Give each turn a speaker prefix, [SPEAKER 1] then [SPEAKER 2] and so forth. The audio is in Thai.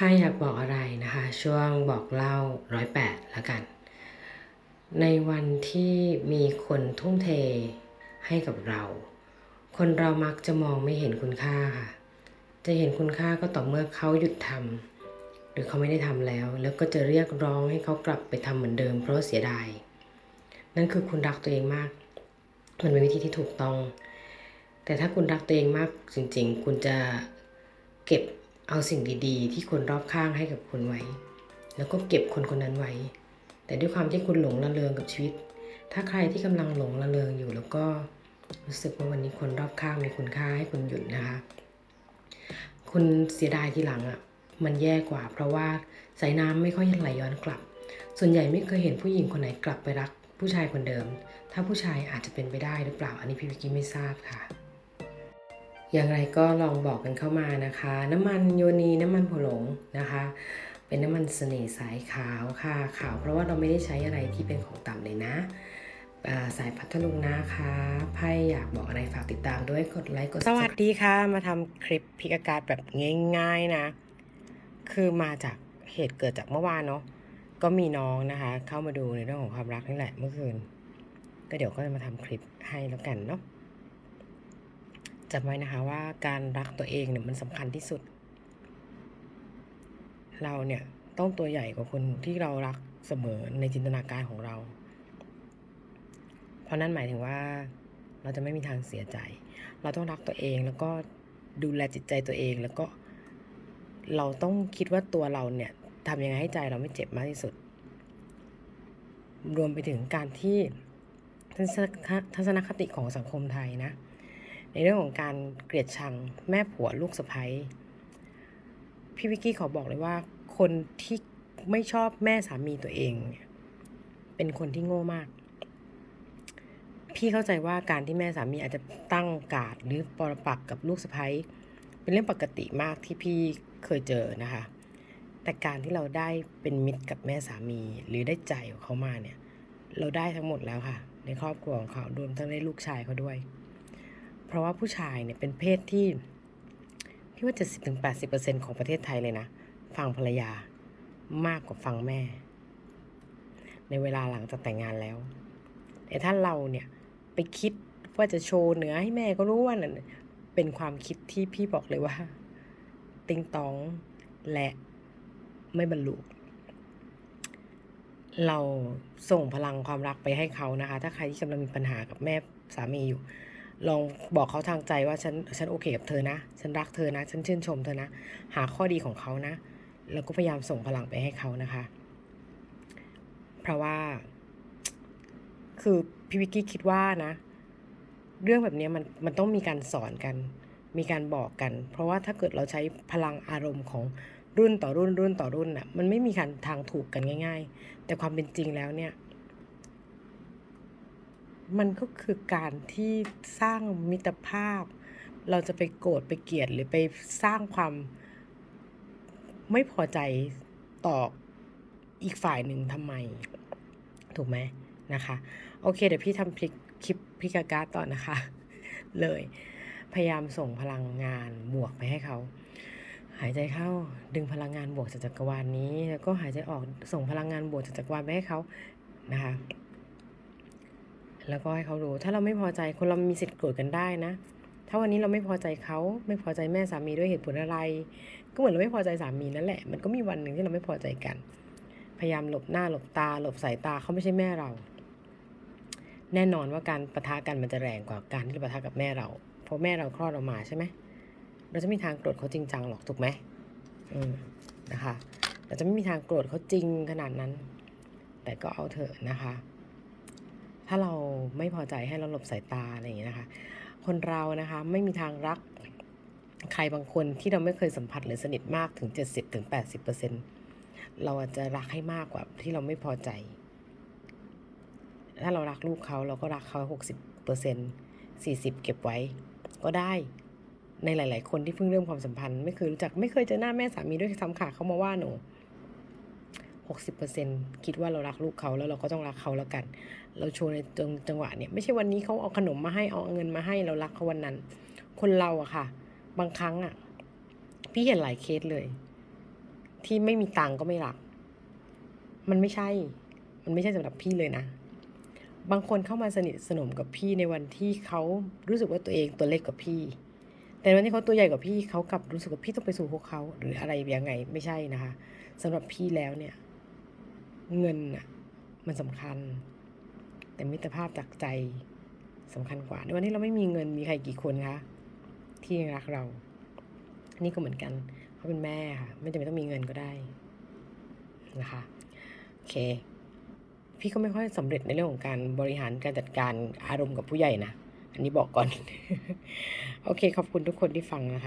[SPEAKER 1] ไพ่อยากบอกอะไรนะคะ ช่วงบอกเล่าร้อยแปดแล้วกัน ในวันที่มีคนทุ่มเทให้กับเรา คนเรามักจะมองไม่เห็นคุณค่าค่ะ จะเห็นคุณค่าก็ต่อเมื่อเขาหยุดทำหรือเขาไม่ได้ทำแล้ว แล้วก็จะเรียกร้องให้เขากลับไปทำเหมือนเดิม เพราะเสียดาย นั่นคือคุณรักตัวเองมาก มันเป็นวิธีที่ถูกต้อง แต่ถ้าคุณรักตัวเองมากจริง ๆ คุณจะเก็บ เอาสิ่งดีๆ ที่คนรอบข้างให้กับคุณไว้ แล้วก็เก็บคนคนนั้นไว้ แต่ด้วยความที่คุณหลงระเริงกับชีวิต ถ้าใครที่กำลังหลงระเริงอยู่แล้วก็รู้สึกว่าวันนี้คนรอบข้างมีคุณค่าให้คุณหยุดนะคะ คุณเสียดายทีหลังอะ่ะ มันแย่กว่า เพราะว่าสายน้ำไม่ค่อยไหลย้อนกลับ ส่วนใหญ่ไม่เคยเห็นผู้หญิงคนไหนกลับไปรักผู้ชายคนเดิม ถ้าผู้ชายอาจจะเป็นไปได้หรือเปล่า อันนี้พี่วิกกี้ไม่ทราบค่ะ อย่างไรก็ลองบอกกันเข้ามานะคะ น้ำมันโยนีน้ำมันผหลงนะคะ เป็นน้ำมันเสน่ห์สายขาวค่ะ ขาวเพราะว่าเราไม่ได้ใช้อะไรที่เป็นของต่ำเลยนะาสายพัทลุงนะคะไพ่อยากบอกอะไรฝากติดตามด้วยกดไลค์กด
[SPEAKER 2] สวัสดีค่ะ มาทำคลิปพิกอากาศแบบง่ายๆนะ คือมาจากเหตุเกิดจากเมื่อวานเนาะก็มีน้องนะคะ เข้ามาดูในเรื่องของความรักนี่แหละเมื่อคืน ก็เดี๋ยวก็จะมาทำคลิปให้แล้วกันเนาะ จำไว้นะคะว่าการรักตัวเองเนี่ยมันสำคัญที่สุด เราเนี่ยต้องตัวใหญ่กว่าคนที่เรารักเสมอในจินตนาการของเรา เพราะนั่นหมายถึงว่าเราจะไม่มีทางเสียใจ เราต้องรักตัวเองแล้วก็ดูแลจิตใจตัวเองแล้วก็ เราต้องคิดว่าตัวเราเนี่ยทำยังไงให้ใจเราไม่เจ็บมากที่สุด รวมไปถึงการที่ทัศนคติของสังคมไทยนะ ในเรื่องของการเกลียดชังแม่ผัวลูกสะใภ้พี่วิกกี้ขอบอกเลยว่า คนที่ไม่ชอบแม่สามีตัวเองเนี่ยเป็นคนที่โง่มาก พี่เข้าใจว่าการที่แม่สามีอาจจะตั้งการ์ดหรือปรปักกับลูกสะใภ้เป็นเรื่องปกติมากที่พี่เคยเจอนะคะ แต่การที่เราได้เป็นมิตรกับแม่สามีหรือได้ใจของเขามาเนี่ย เราได้ทั้งหมดแล้วค่ะ ในครอบครัวของเขารวมทั้งได้ลูกชายเขาด้วย เพราะว่าผู้ชายเนี่ยเป็นเพศที่พี่ว่า 70-80%ของประเทศไทยเลยนะ ฟังภรรยามากกว่าฟังแม่ ในเวลาหลังจากแต่งงานแล้ว แต่ถ้าเราเนี่ยไปคิดว่าจะโชว์เหนือให้แม่ก็รู้ว่านั่นเป็นความคิดที่พี่บอกเลยว่า ติงตองและไม่บรรลุเราส่งพลังความรักไปให้เขานะคะ ถ้าใครที่กำลังมีปัญหากับแม่สามีอยู่ ลองบอกเขาทางใจว่าฉันฉันโอเคกับเธอนะ ฉันรักเธอนะ ฉันชื่นชมเธอนะ หาข้อดีของเขานะ แล้วก็พยายามส่งพลังไปให้เขานะคะ เพราะว่า คือพี่วิกกี้คิดว่านะ เรื่องแบบนี้มันมันต้องมีการสอนกัน มีการบอกกัน เพราะว่าถ้าเกิดเราใช้พลังอารมณ์ของรุ่นต่อรุ่นรุ่นต่อรุ่นน่ะ มันไม่มีการทางถูกกันง่าย ๆ แต่ความเป็นจริงแล้วเนี่ย มันก็คือการที่สร้างมิตรภาพ เราจะไปโกรธไปเกลียดหรือไปสร้างความไม่พอใจต่ออีกฝ่ายหนึ่งทำไม ถูกไหมนะคะ โอเค เดี๋ยวพี่ทำคลิปคลิปพิกาการ์ดต่อนะคะ เลย พยายามส่งพลังงานบวกไปให้เขา หายใจเข้าดึงพลังงานบวกจากจักรวาลนี้ แล้วก็หายใจออกส่งพลังงานบวกจากจักรวาลไปให้เขานะคะ แล้วก็ให้เขารู้ ถ้าเราไม่พอใจคนเรามีสิทธิ์โกรธกันได้นะ ถ้าวันนี้เราไม่พอใจเขาไม่พอใจแม่สามีด้วยเหตุผลอะไร ก็เหมือนเราไม่พอใจสามีนั่นแหละ มันก็มีวันหนึ่งที่เราไม่พอใจกัน พยายามหลบหน้าหลบตาหลบสายตาเขาไม่ใช่แม่เรา แน่นอนว่าการประทะกันมันจะแรงกว่าการที่เราประทะกับแม่เรา เพราะแม่เราคลอดเรามาใช่ไหมเราจะไม่มีทางโกรธเขาจริงจังหรอกถูกไหมอืมนะคะ เราจะไม่มีทางโกรธเขาจริงขนาดนั้น แต่ก็เอาเถอะนะคะ ถ้าเราไม่พอใจให้เราหลบสายตาอะไรอย่างเงี้ยนะคะ คนเรานะคะไม่มีทางรักใครบางคนที่เราไม่เคยสัมผัสหรือสนิทมากถึง 70-80%เราอาจจะรักให้มากกว่าที่เราไม่พอใจ ถ้าเรารักลูกเขาเราก็รักเขาหกสิบเปอร์เซ็นสี่สิบเก็บไว้ ก็ได้ในหลาย ๆ คนที่เพิ่งเริ่มความสัมพันธ์ ไม่เคยรู้จักไม่เคยเจอหน้าแม่สามีด้วยซ้ำค่ะเขามาว่าหนู หกสิบเปอร์เซ็นคิดว่าเรารักลูกเขาแล้วเราก็ต้องรักเขาแล้วกัน เราโชว์ในจังจังหวะเนี่ยไม่ใช่วันนี้เขาเอาขนมมาให้เอาเงินมาให้เรารักเขาวันนั้น คนเราอะค่ะ บางครั้งอะพี่เห็นหลายเคสเลย ที่ไม่มีตังค์ก็ไม่รัก มันไม่ใช่ มันไม่ใช่สำหรับพี่เลยนะ บางคนเข้ามาสนิทสนมกับพี่ในวันที่เขารู้สึกว่าตัวเองตัวเล็กกว่าพี่ แต่วันที่เขาตัวใหญ่กว่าพี่เขากลับรู้สึกว่าพี่ต้องไปสู่พวกเขาหรืออะไรยังไงไม่ใช่นะคะสำหรับพี่แล้วเนี่ย เงินน่ะมันสำคัญ แต่มิตรภาพจากใจสำคัญกว่า ในวันที่เราไม่มีเงินมีใครกี่คนคะที่ยังรักเรานี่ก็เหมือนกันเขาเป็นแม่ค่ะ ไม่จำเป็นต้องมีเงินก็ได้นะคะโอเค พี่ก็ไม่ค่อยสำเร็จในเรื่องของการบริหารการจัดการอารมณ์กับผู้ใหญ่นะ อันนี้บอกก่อน โอเค ขอบคุณทุกคนที่ฟังนะคะ